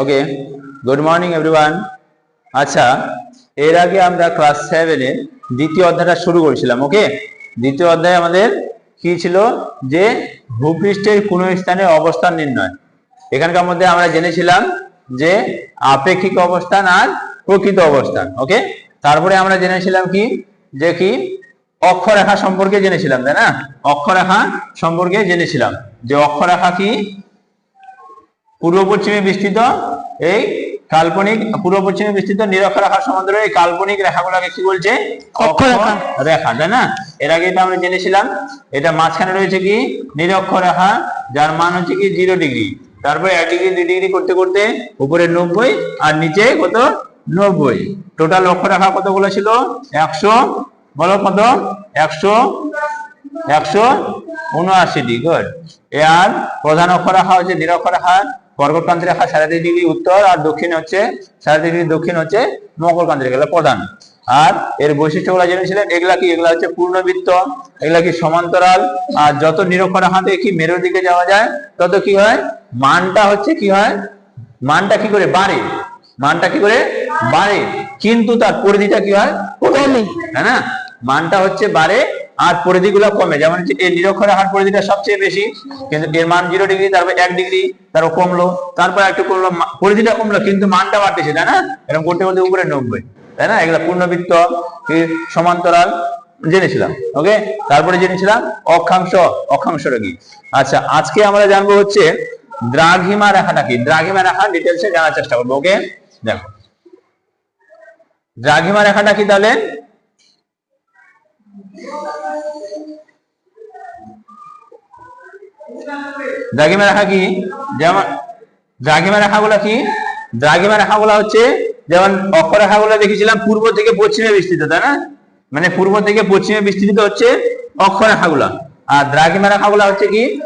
Okay good morning everyone আচ্ছা এর আগে আমরা ক্লাস সেভেনে দ্বিতীয় অধ্যায়টা শুরু করেছিলাম ওকে দ্বিতীয় অধ্যায় আমাদের কি ছিল? যে ভূপৃষ্ঠের কোন স্থানে অবস্থান নির্ণয়। এখানকার মধ্যে আমরা জেনেছিলাম যে আপেক্ষিক অবস্থান আর প্রকৃত অবস্থান ওকে তারপরে আমরা জেনেছিলাম কি? যে কি? অক্ষরেখা সম্পর্কে জেনেছিলাম, তাই না? অক্ষরেখা সম্পর্কে জেনেছিলাম। যে অক্ষরেখা কি? পূর্ব পশ্চিমে বিস্তৃত এই কাল্পনিক পূর্ব পশ্চিমে বিস্তৃত নিরক্ষরেখার সমান্তরালে এই কাল্পনিক রেখাগুলোকে কি বলছে। রেখা। তাই না? এর আগে এটা আমরা জেনেছিলাম এটা মাঝখানে রয়েছে কি? নিরক্ষরেখা যার মান হচ্ছে কি? জিরো ডিগ্রি তারপরে এক ডিগ্রি দুই ডিগ্রি করতে করতে উপরে নব্বই আর নিচে কত? নব্বই। টোটাল অক্ষরেখা কতগুলো ছিল? একশো। বলো কত? একশো। একশো উনআশিটি গুড আর প্রধান অক্ষরেখা হচ্ছে নিরক্ষরেখা কর্কটকান্তি রেখা সাড়ে তিন ডিগ্রি উত্তর আর দক্ষিণ হচ্ছে সাড়ে তিন ডিগ্রি দক্ষিণ হচ্ছে মকরকান্তি রেখা প্রধান। আর এর বৈশিষ্ট্যগুলো জেনেছিলেন এগুলা কি এগুলা হচ্ছে পূর্ণবৃত্ত এগুলা কি সমান্তরাল আর যত নিরক্ষরেখা থেকে কি মেরুর দিকে যাওয়া যায় তত কি হয়? মানটা হচ্ছে কি হয়? মানটা কি করে? বাড়ে। মানটা কি করে? বাড়ে। কিন্তু তার পরিধিটা কি হয়। তাই না? মানটা হচ্ছে বাড়ে আর পরিধিগুলো কমে। যেমন এই নিরক্ষরেখার পরিধিটা সবচেয়ে বেশি, কিন্তু এর মান জিরো ডিগ্রি তারপর এক ডিগ্রি তারপর কমলো, তারপর একটু কমলো পরিধিটা কমলো, কিন্তু মানটা বাড়তেছে, তাই না? এরকম করতে করতে উপরে নব্বই, তাই না? এগুলা পূর্ণবৃত্ত সমান্তরাল, জেনেছিলাম ওকে তারপরে জেনেছিলাম অক্ষাংশ অক্ষাংশটা কি আচ্ছা আজকে আমরা জানব হচ্ছে দ্রাঘিমা রেখাটা কি? দ্রাঘিমা রেখা ডিটেলসে জানার চেষ্টা করব ওকে দেখো। দ্রাঘিমা রেখাটা কি তাহলে? দ্রাঘিমা রেখা কি? যেমন দ্রাঘিমা রেখাগুলো কি? দ্রাঘিমা রেখাগুলো হচ্ছে যেমন অক্ষরেখাগুলো দেখেছিলাম পূর্ব থেকে পশ্চিমে বিস্তৃত তাই না? মানে পূর্ব থেকে পশ্চিমে বিস্তৃত হচ্ছে অক্ষরেখাগুলো আর দ্রাঘিমা রেখাগুলো হচ্ছে কি?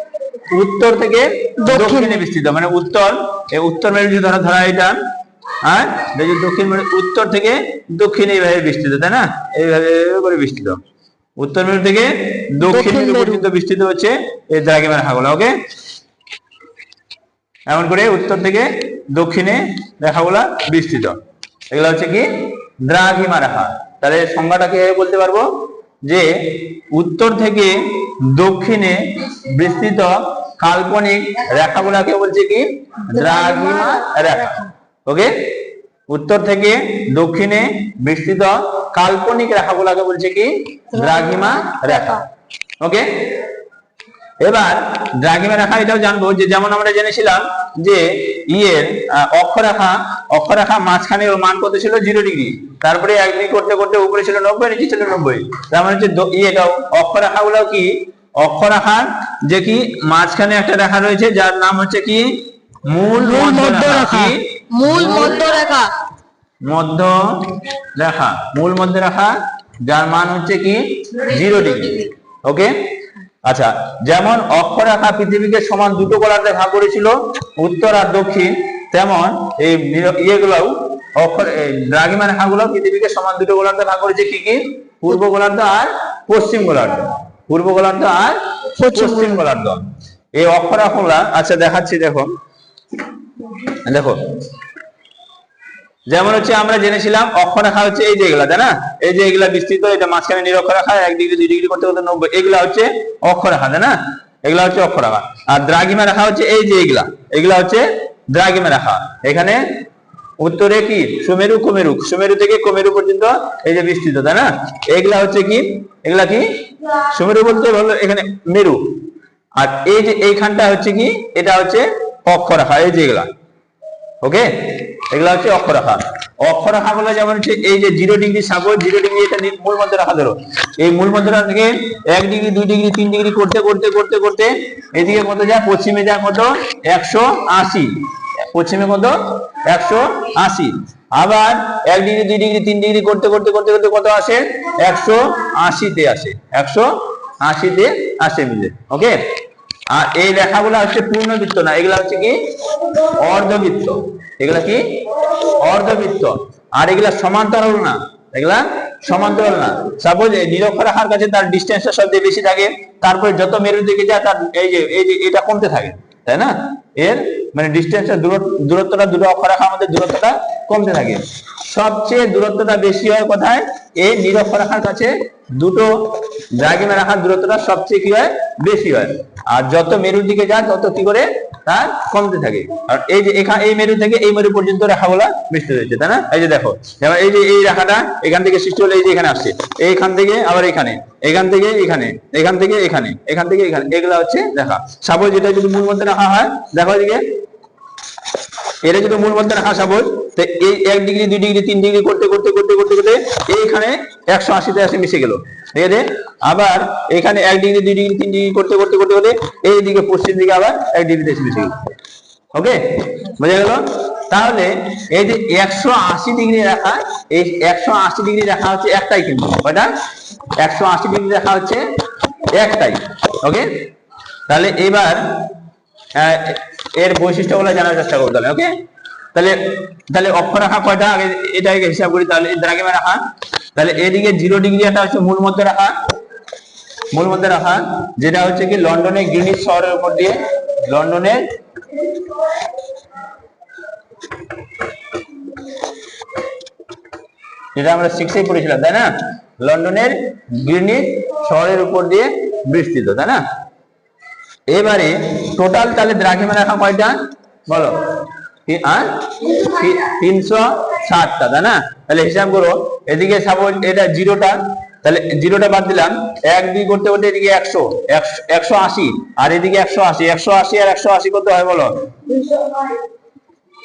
উত্তর থেকে দক্ষিণে। বিস্তৃত মানে উত্তর এই উত্তর মেরু যদি ধরা ধরা এটা হ্যাঁ? যদি দক্ষিণ মেরু উত্তর থেকে দক্ষিণে এইভাবে বিস্তৃত তাই না? এইভাবে এইভাবে করে বিস্তৃত। উত্তর মেরু থেকে দক্ষিণ মেরু। পর্যন্ত বিস্তৃত হচ্ছে এই দ্রাঘিমা রেখাগুলো ওকে এমন করে উত্তর থেকে দক্ষিণে রেখাগুলা বিস্তৃত। এগুলো হচ্ছে কি? দ্রাঘিমা রেখা তাহলে সংজ্ঞাটাকে বলতে পারব যে উত্তর থেকে দক্ষিণে বিস্তৃত কাল্পনিক রেখাগুলাকে বলছে কি? দ্রাঘিমা রেখা ওকে উত্তর থেকে দক্ষিণে বিস্তৃত কাল্পনিক রেখাগুলাকে বলছে কি? দ্রাঘিমা রেখা। ওকে এবার দ্রাঘিমা রেখা এটাও জানব যে যেমন আমরা জেনেছিলাম যে ইয়ের অক্ষরেখা অক্ষরেখা মাঝখানে ওর মান কত ছিল? জিরো ডিগ্রি তারপরে এক ডিগ্রি করতে করতে উপরে ছিল নব্বই, নিচে ছিল নব্বই। তার মানে হচ্ছে ইয়েটাও অক্ষরেখা গুলো কি? অক্ষরেখার যে কি, মাঝখানে একটা রেখা রয়েছে, যার নাম হচ্ছে কি? মূল মূল মধ্য রেখা মূল মধ্য রেখা মধ্য রেখা মূল মধ্য রেখা যার মান হচ্ছে কি? Zero degree. ওকে? আচ্ছা যেমন অক্ষরেখা পৃথিবীকে সমান দুটো গোলার্ধে ভাগ করেছিল উত্তর আর দক্ষিণ তেমন এই ইয়েগুলোও অক্ষর এই দ্রাঘিমা রেখাগুলো পৃথিবীকে সমান দুটো গোলার্ধে ভাগ করেছে কি কি? পূর্ব গোলার্ধ আর পশ্চিম গোলার্ধ। পূর্ব গোলার্ধ আর পশ্চিম গোলার্ধ। এই অক্ষরেখাগুলা আচ্ছা দেখাচ্ছি দেখো দেখো। যেমন হচ্ছে আমরা জেনেছিলাম অক্ষরেখা হচ্ছে এই যে এগুলা, তাই না? এই যে এগুলা বিস্তৃত, এটা মাঝখানে নিরক্ষরেখা এক ডিগ্রি দুই ডিগ্রি করতে করতে নব্বই। এগুলা হচ্ছে অক্ষরেখা তাই না? এগুলা হচ্ছে অক্ষরেখা আর দ্রাঘিমা রেখা হচ্ছে এই যে এগুলা। এগুলা হচ্ছে দ্রাঘিমা রেখা। এখানে উত্তরে কি? সুমেরু, কুমেরু। সুমেরু থেকে কুমেরু পর্যন্ত এই যে বিস্তৃত, তাই না? এগুলা হচ্ছে কি? এগুলা কি? সুমেরু বলতে হলো এখানে মেরু। আর এই যে এইখানটা হচ্ছে কি? এটা হচ্ছে অক্ষরেখা, এই যে এগুলা। ওকে এগুলা হচ্ছে অক্ষরেখা। অক্ষরেখা গুলো যেমন হচ্ছে, এই যে zero degree suppose zero degree এটা মূল মধ্যে রাখা ধরো। এই মূল রাখা থেকে এক ডিগ্রি, দুই ডিগ্রি, তিন ডিগ্রি করতে করতে করতে করতে এদিকে কত যায়? পশ্চিমে যায় কত? একশো আশি। পশ্চিমে কত? একশো আশি। আবার এক ডিগ্রি, দুই ডিগ্রি, তিন ডিগ্রি করতে করতে করতে করতে কত আসে? একশো আশিতে আসে। একশো আশিতে আসে মিলে। ওকে আর এই রেখাগুলো হচ্ছে পূর্ণবৃত্ত না, এগুলা হচ্ছে কি? অর্ধবৃত্ত। এগুলা কি? অর্ধবৃত্ত। আর এগুলা সমান্তরাল না, এগুলা সমান্তরাল না। সাপোজ নিরক্ষরেখার কাছে তার ডিস্টেন্সটা সবচেয়ে বেশি থাকে, তারপরে যত মেরুর দিকে যায়, তার এই যে এই যে, এটা কমতে থাকে, তাই না? এর মানে ডিস্টেন্সের দূরত্বটা দুটো অক্ষরেখার মধ্যে দূরত্বটা কমতে থাকে। সবচেয়ে দূরত্বটা বেশি হয় কোথায়? এই নিরক্ষরেখার কাছে দুটো দ্রাঘিমা রাখার দূরত্বটা সবচেয়ে কি হয়? বেশি হয়। আর যত মেরুর দিকে যায়, তত কি করে? তার কমতে থাকে। আর এই যে এখানে এই মেরু থেকে এই মেরু পর্যন্ত রেখাগুলা বিস্তৃত হয়েছে তাই না? এই যে দেখো যেমন এই যে এই রেখাটা এখান থেকে সৃষ্টি হলে এই যে এখানে আসছে, এইখান থেকে আবার এখানে, এখান থেকে এখানে, এখান থেকে এখানে, এখান থেকে এখানে, এগুলা হচ্ছে দেখা সাপোজ যেটা যদি মূল মধ্যে রাখা হয়, দেখো এদিকে। এটা যদি মূল মধ্যে রাখা সাপোজ তো এই এক ডিগ্রি, দুই ডিগ্রি, তিন ডিগ্রি করতে করতে করতে করতে করতে এইখানে একশো আশিতে এসে মিশে গেল। ঠিক আছে? আবার এখানে এক ডিগ্রি, দুই ডিগ্রি, তিন ডিগ্রি করতে করতে করতে করতে এইদিকে পশ্চিম দিকে আবার এক ডিগ্রিতে এসে মিশে গেল। ওকে? বোঝা গেল? তাহলে এই যে একশো আশি ডিগ্রি রাখা, এই একশো আশি ডিগ্রি রাখা হচ্ছে একটাই কিন্তু। কয়টা? একশো আশি ডিগ্রি রাখা হচ্ছে একটাই। ওকে? তাহলে এবার এর বৈশিষ্ট্যগুলো জানার চেষ্টা করব তাহলে ওকে তাহলে তাহলে অক্ষরেখা কয়টা? আগে এটা আগে হিসাব করি তাহলে দ্রাঘিমা রাখা। তাহলে এদিকে জিরো ডিগ্রি একটা হচ্ছে মূল মধ্যে রাখা। মূল মধ্যে রাখা, যেটা হচ্ছে কি লন্ডনের গ্রিনিচ শহরের উপর দিয়ে লন্ডনের যেটা আমরা সিক্সে পড়েছিলাম, তাই না? লন্ডনের গ্রিনিচ শহরের উপর দিয়ে বিস্তৃত, তাই না? এবারে টোটাল তাহলে দ্রাঘিমা রাখা কয়টা? বলো। তিনশো ষাটটা, তাই না? তাহলে হিসাব করো, এদিকে সাপোজ এটা জিরোটা, তাহলে জিরোটা বাদ দিলাম, এক, দুই করতে করতে এদিকে একশো- একশো আশি, আর এদিকে একশো আশি একশো আশি আর একশো আশি করতে হয় বলো?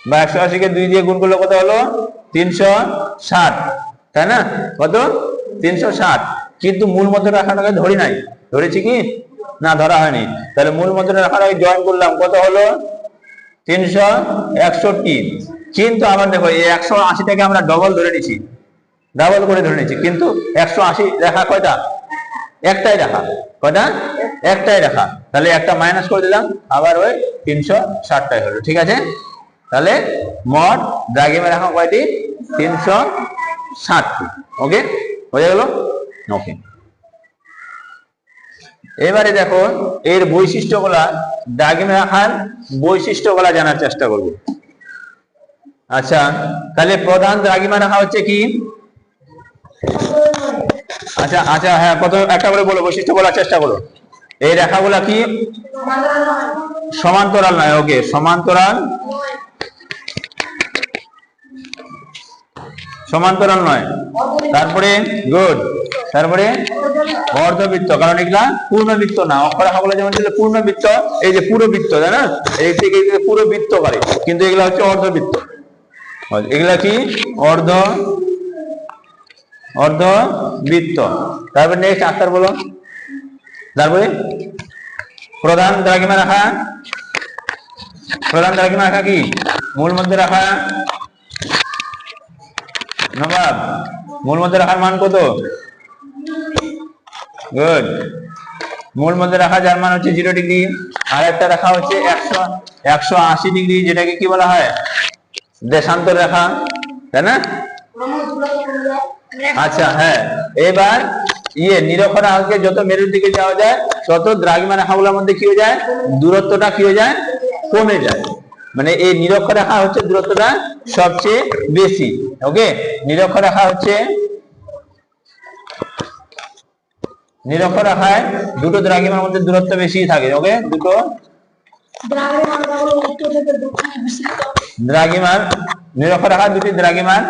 বা একশো আশিকে দুই দিয়ে গুণ করলে কত হলো? তিনশো ষাট, তাই না? কত? তিনশো ষাট, কিন্তু মূল মধ্যে রাখাটাকে ধরি নাই। ধরেছি কি? না ধরা হয়নি। তাহলে মূল মধ্যে রাখাটাকে জয়েন করলাম। কত হলো? তিনশো একষট্টি। কিন্তু আবার দেখো, এই একশো আশিটাকে আমরা ডবল ধরে নিছি। ডাবল করে ধরে নিচ্ছি কিন্তু একশো আশি রেখা কয়টা? একটাই রাখা। কয়টা? একটাই রাখা। তাহলে একটা মাইনাস করে দিলাম। আবার ওই তিনশো ষাটটাই হলো। ঠিক আছে? তাহলে মোট দ্রাঘিমা রাখা কয়টি? তিনশো ষাটটি। ওকে হয়ে গেল? ওকে এবারে দেখো, এর বৈশিষ্ট্যগুলা দ্রাঘিমা রাখার বৈশিষ্ট্যগুলা জানার চেষ্টা করব। আচ্ছা তাহলে প্রধান দ্রাঘিমা রাখা হচ্ছে কি? আচ্ছা আচ্ছা হ্যাঁ কত, একটা করে বলো, বৈশিষ্ট্য বলার চেষ্টা করো। এই রেখাগুলা কি? সমান্তরাল নয়, ওকে, সমান্তরাল সমান্তরাল নয়। তারপরে গুড তারপরে অর্ধবৃত্ত কারণ এগুলা পূর্ণবৃত্ত না। অক্ষরেখাগুলো যেমন ছিল পূর্ণবৃত্ত, এই যে পুরো বৃত্ত তাই না এই থেকে পুরো বৃত্ত করে। কিন্তু এগুলা হচ্ছে অর্ধবৃত্ত। এগুলা কি? অর্ধ অর্ধ বৃত্ত তারপরে নেক্সট আস্তার বলো। তারপরে প্রধান দ্রাঘিমা রাখা। প্রধান দ্রাঘিমা রাখা কি? মূল মধ্যে রাখা নবাব মূল মধ্যে রাখার মান কত? গুড মূল মধ্যে রাখা যার মান হচ্ছে জিরো ডিগ্রি আর একটা রাখা হচ্ছে একশো একশো আশি ডিগ্রি যেটাকে কি বলা হয়? দেশান্তর রেখা, তাই না? আচ্ছা হ্যাঁ। এবার ইয়ে নিরক্ষরেখাকে যত মেরুর দিকে যাওয়া যায়, তত দ্রাঘিমা রেখাগুলোর মধ্যে কি হয়ে যায়? দূরত্বটা কি হয়ে যায়? কমে যায়। মানে এই নিরক্ষরেখা হচ্ছে দূরত্বটা সবচেয়ে বেশি ওকে নিরক্ষরেখা হচ্ছে নিরক্ষরেখায় দুটো দ্রাঘিমার মধ্যে দূরত্ব বেশি থাকে ওকে দুটো দ্রাঘিমার নিরক্ষরেখা দুটি দ্রাঘিমার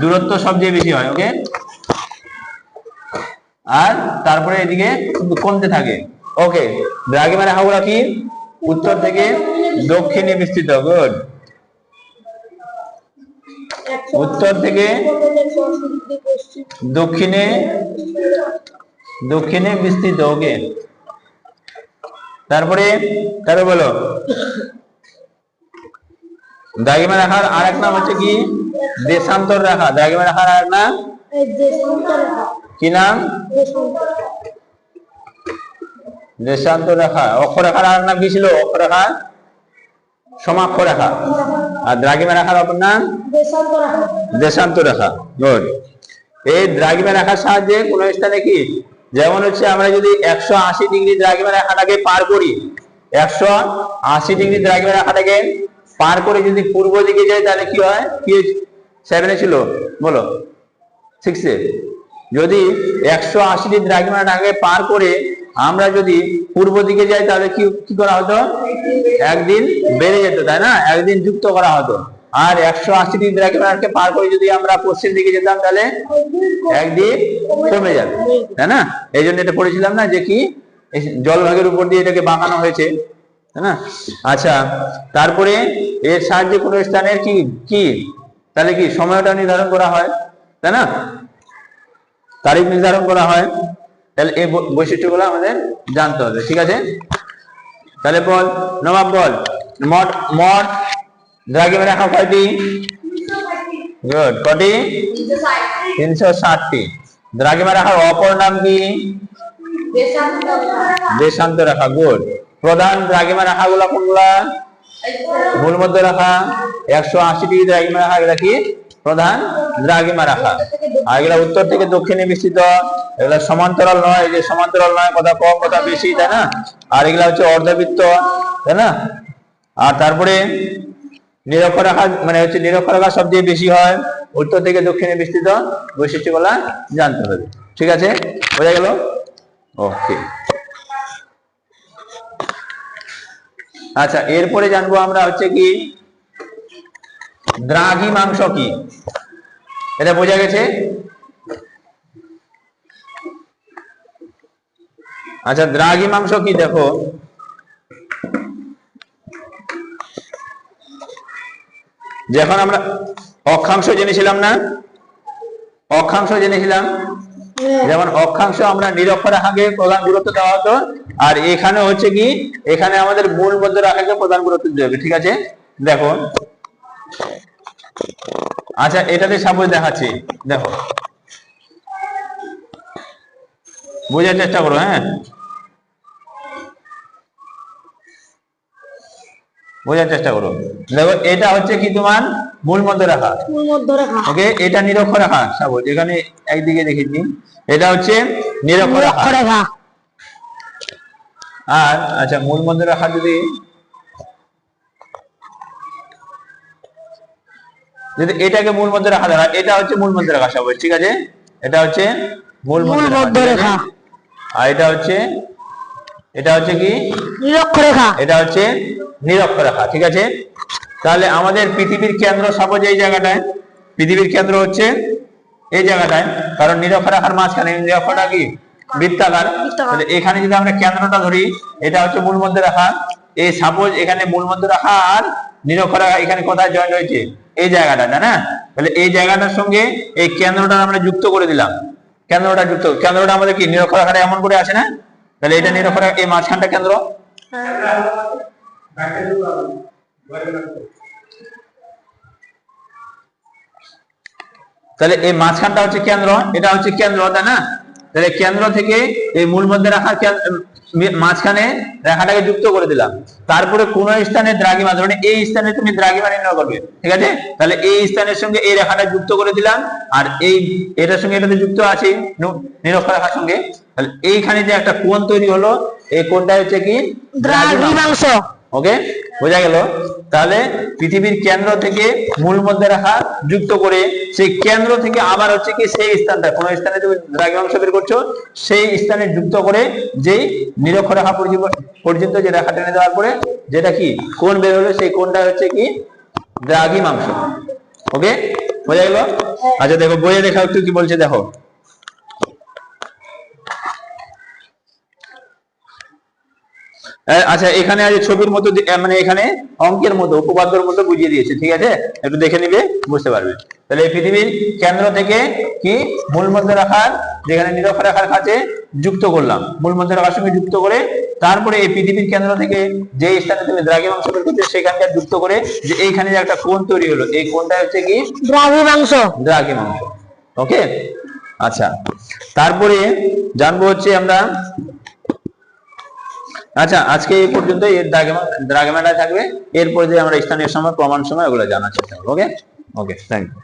দূরত্ব সবচেয়ে বেশি হয় ওকে আর তারপরে এদিকে কমতে থাকে? ওকে দ্রাঘিমা রেখাগুলো কি? উত্তর থেকে দক্ষিণে বিস্তৃত গুড উত্তর থেকে দক্ষিণে দক্ষিণে বিস্তৃত ওকে তারপরে তারপরে বলো। দ্রাঘিমা আর আরেক নাম হচ্ছে কি? দেশান্তর রেখা। দ্রাঘিমা রেখার আরেক নাম? কি নাম? দেশান্তর রেখা অক্ষরেখার আর নাম কি ছিল? অক্ষরেখা? সমাক্ষ রেখা। আর দ্রাঘিমা রেখার অপর নাম? দেশান্ত রেখা। গুড এই দ্রাঘিমা রেখার সাহায্যে কোন স্থানে কি? যেমন হচ্ছে আমরা যদি একশো আশি ডিগ্রি দ্রাঘিমা রেখাটাকে পার করি একশো আশি ডিগ্রি দ্রাঘিমা রেখাটাকে পার করে যদি পূর্ব দিকে যায় তাহলে কি হয়? কি সেভেনে ছিল? বলো। সিক্সে যদি একশো আশি ডিগ্রি দ্রাঘিমা রেখাকে পার করে আমরা যদি পূর্ব দিকে যাই, তাহলে কি কি করা হতো? একদিন বেড়ে যেত, তাই না? একদিন যুক্ত করা হতো। আর একশো আশি ডিগ্রি দ্রাঘিমাকে পার করে যদি আমরা পশ্চিম দিকে যেতাম, তাহলে একদিন কমে যাবে, তাই না? এই জন্য এটা পড়েছিলাম না যে কি জলভাগের উপর দিয়ে এটাকে বাঁকানো হয়েছে, তাই না? আচ্ছা তারপরে এর সাহায্যে কোনো স্থানের কি কি? তাহলে কি সময়টা নির্ধারণ করা হয়, তাই না? তারিখ নির্ধারণ করা হয়। তাহলে এই বৈশিষ্ট্যগুলো আমাদের জানতে হবে, ঠিক আছে? তাহলে বল, নবাব বল। মঠ মঠ দ্রাঘিমা রেখা কয়টি? গুড কটি? তিনশো ষাটটি। দ্রাঘিমা রেখার অপর নাম কি? দেশান্ত রাখা গুড প্রধান দ্রাঘিমা রেখাগুলো কোনগুলা? মূল মধ্য রেখা একশো আশি ডিগ্রি দ্রাঘিমা রেখা, এগুলা কি? প্রধান দ্রাঘিমা রেখা আর এগুলা উত্তর থেকে দক্ষিণে বিস্তৃত, এগুলা সমান্তরাল নয়, এই যে সমান্তরাল নয়, কথা কম, কথা বেশি, তাই না? আর এগুলা হচ্ছে অর্ধবৃত্ত, তাই না? আর তারপরে নিরক্ষরেখা মানে হচ্ছে নিরক্ষরেখা সবচেয়ে বেশি হয়, উত্তর থেকে দক্ষিণে বিস্তৃত বৈশিষ্ট্যগুলা জানতে হবে। ঠিক আছে? বোঝা গেল? ওকে। আচ্ছা এরপরে জানব আমরা হচ্ছে কি দ্রাঘি মাংস কি? এটা বোঝা গেছে? আচ্ছা দ্রাঘি মাংস কি দেখো? যখন আমরা অক্ষাংশ জেনেছিলাম না? অক্ষাংশ জেনেছিলাম? যেমন অক্ষাংশ আমরা নিরক্ষর রেখাকে প্রধান গুরুত্ব দেওয়া হতো আর এখানে হচ্ছে কি? এখানে আমাদের মূল মধ্য রাখাকে প্রধান গুরুত্ব দেবে ঠিক আছে? দেখো আচ্ছা এটাতে সাপোজ দেখাচ্ছি। দেখো। বোঝার চেষ্টা করো হ্যাঁ? বোঝার চেষ্টা করো। দেখো এটা হচ্ছে কি তোমার? মূল মধ্য রেখা ওকে এটা নিরক্ষ রেখা সাপোজ। এখানে একদিকে দেখেছি এটা হচ্ছে নিরক্ষ রেখা আর আচ্ছা মূল মধ্য রেখা যদি যদি এটাকে মূল মধ্য রাখা দেখা এটা হচ্ছে মূল মধ্য রাখা সবাই ঠিক আছে? এটা হচ্ছে মূল মধ্য রেখা আর এটা হচ্ছে এটা হচ্ছে কি? নিরক্ষ রেখা। এটা হচ্ছে নিরক্ষ রেখা ঠিক আছে? তাহলে আমাদের পৃথিবীর কেন্দ্র সাপোজ এই জায়গাটায় পৃথিবীর কেন্দ্র হচ্ছে এই জায়গাটায় কারণ নিরক্ষ রেখার মাঝখানে নিরক্ষটা কি? বৃত্তাকার। বৃত্তাকার। তাহলে এখানে যদি আমরা কেন্দ্রটা ধরি এটা হচ্ছে মূল মধ্য রেখা। এই সাপোজ এখানে মূল মধ্য রেখা আর নিরক্ষ রেখা এখানে কোথায় জয়েন্ট হয়েছে? এই জায়গাটা, তাই না? তাহলে এই জায়গাটার সঙ্গে এই কেন্দ্রটা আমরা যুক্ত করে দিলাম। কেন্দ্রটা যুক্ত, কেন্দ্রটা আমাদের কি নিরক্ষ রেখাটা এমন করে আছে না? তাহলে এটা নিরক্ষ রেখা এই মাঝখানটা কেন্দ্র? তাহলে এই মাঝখানটা হচ্ছে কেন্দ্র, এটা হচ্ছে কেন্দ্র, তাই না? তাহলে কেন্দ্র থেকে এই মূল মধ্যে রাখা মাঝখানে রেখাটাকে যুক্ত করে দিলাম। তারপরে কোন স্থানে দ্রাঘিমা ধরুন এই স্থানে তুমি দ্রাঘিমা নির্ণয় করবে, ঠিক আছে? তাহলে এই স্থানের সঙ্গে এই রেখাটা যুক্ত করে দিলাম, আর এই এটার সঙ্গে এটাতে যুক্ত আছে নিরক্ষ রেখার সঙ্গে। তাহলে এইখানে যে একটা কোণ তৈরি হলো, এই কোণটা হচ্ছে কি? দ্রাঘিমাংশ। ওকে বোঝা গেল? তাহলে পৃথিবীর কেন্দ্র থেকে মূল মধ্যে রাখা যুক্ত করে সেই কেন্দ্র থেকে আবার হচ্ছে কি সেই স্থানটা কোন স্থানে তুমি দ্রাঘিমাংশ বের করছ সেই স্থানে যুক্ত করে যেই নিরক্ষ রেখা পর্যন্ত- যে রেখা টেনে দেওয়ার পরে যেটা কি কোন বের হলো সেই কোনটা হচ্ছে কি দ্রাঘিমাংশ ওকে বোঝা গেল? আচ্ছা দেখো বইয়ে দেখা একটু কি বলছে দেখো। আচ্ছা এখানে আছে ছবির মতো মানে এখানে অঙ্কের মতো উপপাদ্যর মতো বুঝিয়ে দিয়েছে ঠিক আছে? একটু দেখে নিবে বুঝতে পারবে। তাহলে এই পৃথিবীর কেন্দ্র থেকে কি মূল মধ্য রাখার যেখানে নিরক্ষ রাখার কাছে যুক্ত করলাম মূল মধ্য রাখার সঙ্গে যুক্ত করে তারপরে এই পৃথিবীর কেন্দ্র থেকে যে স্থানে তুমি দ্রাঘিমাংশ বের করছ সেখানকার যুক্ত করে যে এইখানে যে একটা কোণ তৈরি হলো এই কোণটা হচ্ছে কি? দ্রাঘিমাংশ। দ্রাঘিমাংশ ওকে আচ্ছা তারপরে জানব হচ্ছে আমরা আচ্ছা আজকে এই পর্যন্ত এর দ্রাঘিমা দ্রাঘিমাটা থাকবে। এরপরে যে আমরা স্থানীয় সময়, প্রমাণ সময়, ওগুলো জানার চেষ্টা করব ওকে ওকে থ্যাংক ইউ